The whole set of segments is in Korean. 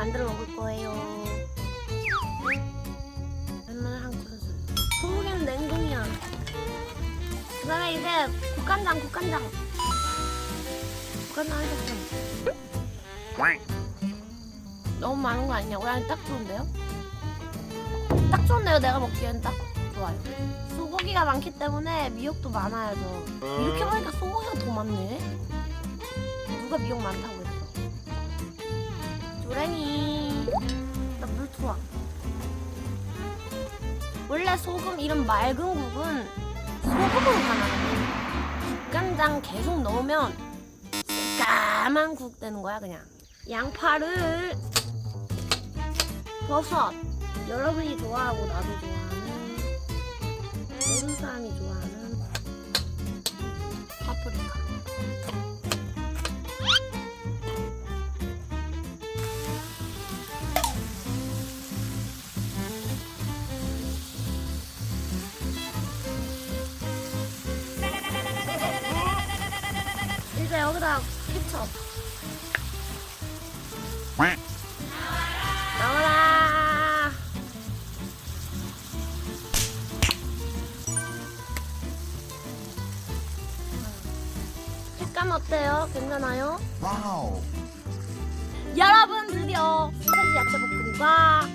만들어 먹을 거예요. 맨날 한 그릇을. 소고기는 냉동이야. 그다음에 이제 국간장, 국간장. 국간장 한 스푼. 너무 많은 거 아니냐고? 아니 딱 좋은데요? 딱 좋은데요. 내가 먹기엔 딱 좋아요. 소고기가 많기 때문에 미역도 많아야죠. 이렇게 보니까 소고기가 더 많네. 누가 미역 많다고 했어? 조랭이. 나 물 좋아. 원래 소금 이런 맑은 국은 소금으로 가나요. 국간장 계속 넣으면 까만 국 되는 거야 그냥. 양파를 버섯 여러분이 좋아하고 나도 좋아하는 모든 사람이 좋아하는 여기다 케첩 나와라 식감 어때요? 괜찮아요? 와우. 여러분 드디어 소세지 야채볶음과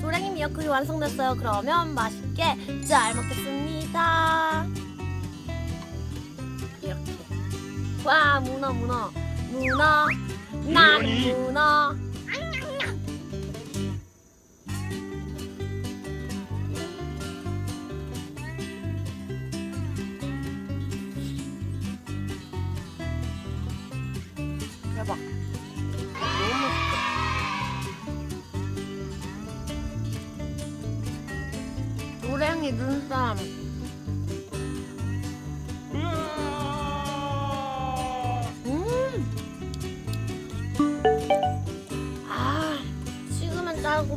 조랭이 미역국이 완성됐어요. 그러면 맛있게 잘 먹겠습니다. 와 문어 문어. 문어. 난 문어. 대박. 너무 맛있어 노랭이 음.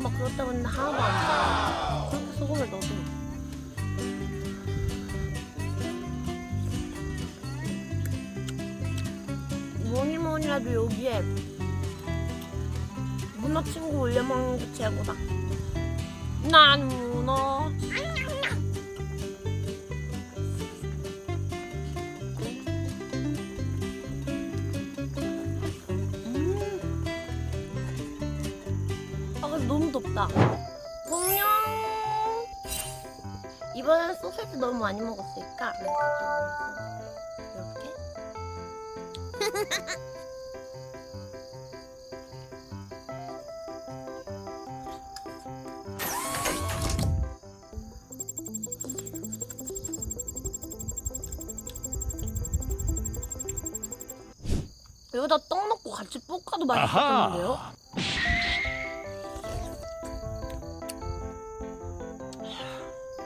막 그렇다고 했는데 하나도 안 짜. 그렇게 소금을 넣어도. 뭐니 뭐니 해도 여기에 문어 친구 올려 먹는 게 최고다. 난 문어. 근데 너무 덥다. 공룡. 이번엔 소세지 너무 많이 먹었으니까 이렇게. 여기다 떡 넣고 같이 볶아도 맛있겠는데요?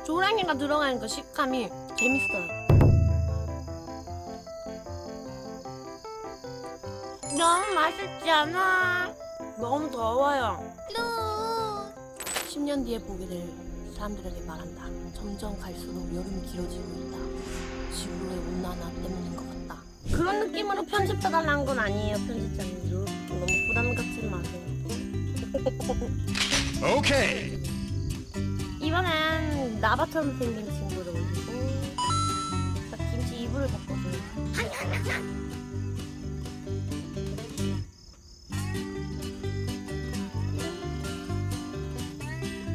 조랭이가 들어가니까 식감이 재밌어요. 너무 맛있지 않아? 너무 더워요. 10년 뒤에 보게 될 사람들에게 말한다. 점점 갈수록 여름이 길어지고 있다. 지구의 온난화 때문인 것 같다. 그런 느낌으로 편집해달라는 건 아니에요, 편집자님도. 너무 부담 갖지 마세요. 오케이. 이번엔 나바처럼 생긴 친구를 올리고 딱 김치 이불을 덮어줘요.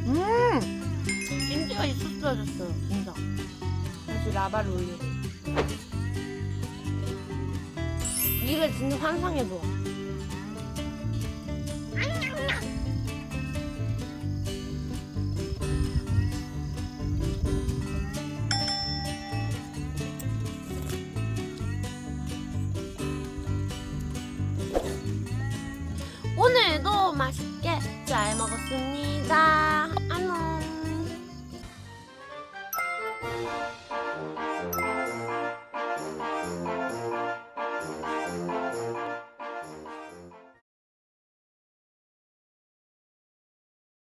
음! 김치가 있었어야 됐어요, 진짜. 다시 라바를 올리고. 이게 진짜 환상의 조합. 맛있게 잘 먹었습니다.